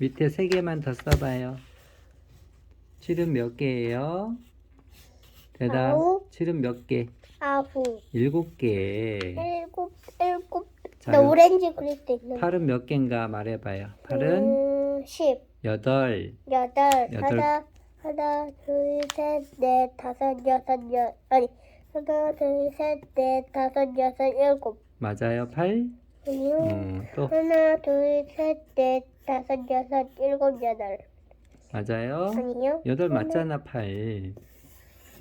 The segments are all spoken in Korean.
밑에 세 개만 더 써봐요. 7은 몇 개예요? 대답. 아홉. 7은 몇 개? 아홉, 일곱 개. 일곱, 일곱. 자, 나 오렌지 그릴 때 있는. 8은 몇 개인가 말해봐요. 8은 음, 십, 여덟. 여덟, 여덟. 하나, 하나, 둘, 셋, 넷, 다섯, 여섯, 여, 아니, 하나, 둘, 셋, 넷, 다섯, 여섯, 일곱. 맞아요. 8? 아니요. 음, 또 하나, 둘, 셋, 넷, 다섯, 여섯, 일곱, 여덟. 맞아요. 아니요. 여덟 맞잖아. 8.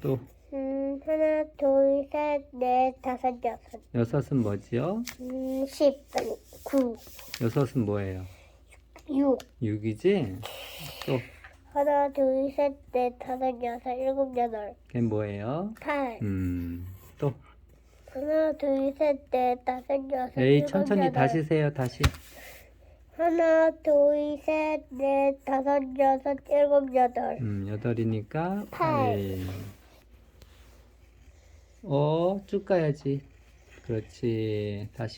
또 음, 하나, 둘, 셋, 넷, 다섯, 여섯. 여섯은 뭐지요? 음, 십, 아니, 구, 여섯은 뭐예요? 육. 6이지? 또 하나, 둘, 셋, 넷, 다섯, 여섯, 일곱, 여덟. 걔 뭐예요? 팔. 음, 또 하나, 둘, 셋, 넷, 다섯, 여섯, 에이 일곱, 천천히 여덟. 다시 세요. 다시. 하나, 둘, 셋, 넷, 다섯, 여섯, 일곱, 여덟. 음, 여덟이니까 팔. 8. 어, 쭉 가야지. 그렇지. 다시.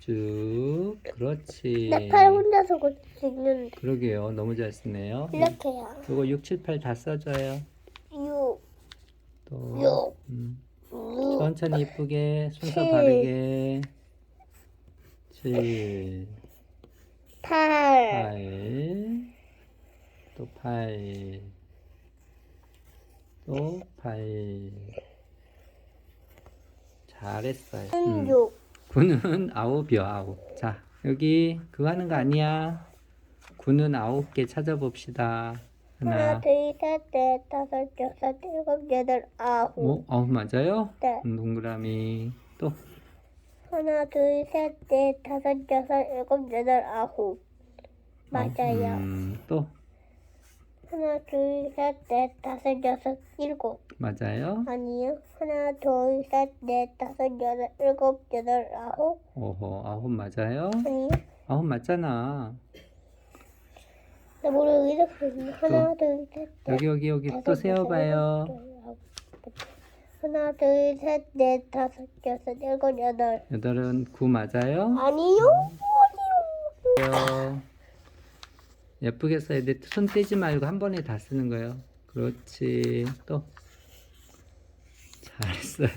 쭉. 그렇지. 나 팔 혼자서 고칠 수 있는데. 그러게요. 너무 잘 쓰네요. 이렇게요. 요거 6, 7, 8 다 써줘요. 육, 또. 육. 음, 육, 천천히 이쁘게 순서 칠. 바르게. 7, 팔, 8, 또 8, 또 8. 잘했어요. 음. 육. 9는 아홉이요, 아홉. 자, 여기 그거 하는 거 아니야. 9는 아홉 개 찾아봅시다. 하나, 둘, 셋, 넷, 다섯, 여섯, 일곱, 여덟, 아홉. 오, 아홉 맞아요? 네. 음, 동그라미. 또, 하나, 둘, 셋, 넷, 다섯, 여섯, 일곱, 여덟, 아홉. 맞아요. 음, 또, 하나, 둘, 셋, 넷, 다섯, 여섯, 일곱. 맞아요? 아니요. 하나, 둘, 셋, 넷, 다섯, 여섯, 일곱, 여덟, 아홉. 오호, 아홉 맞아요? 아니요. 아홉 맞잖아. 나 모르고 이렇게 있네. 하나, 둘, 셋, 넷. 여기, 여기, 여기 다섯, 또 세어봐요. 아홉. 하나, 둘, 셋, 넷, 다섯, 여섯, 일곱, 여덟. 여덟은 구 맞아요? 아니요. 아니요. 요. 예쁘게 써야 돼. 손 떼지 말고 한 번에 다 쓰는 거예요. 그렇지. 또. 잘했어요.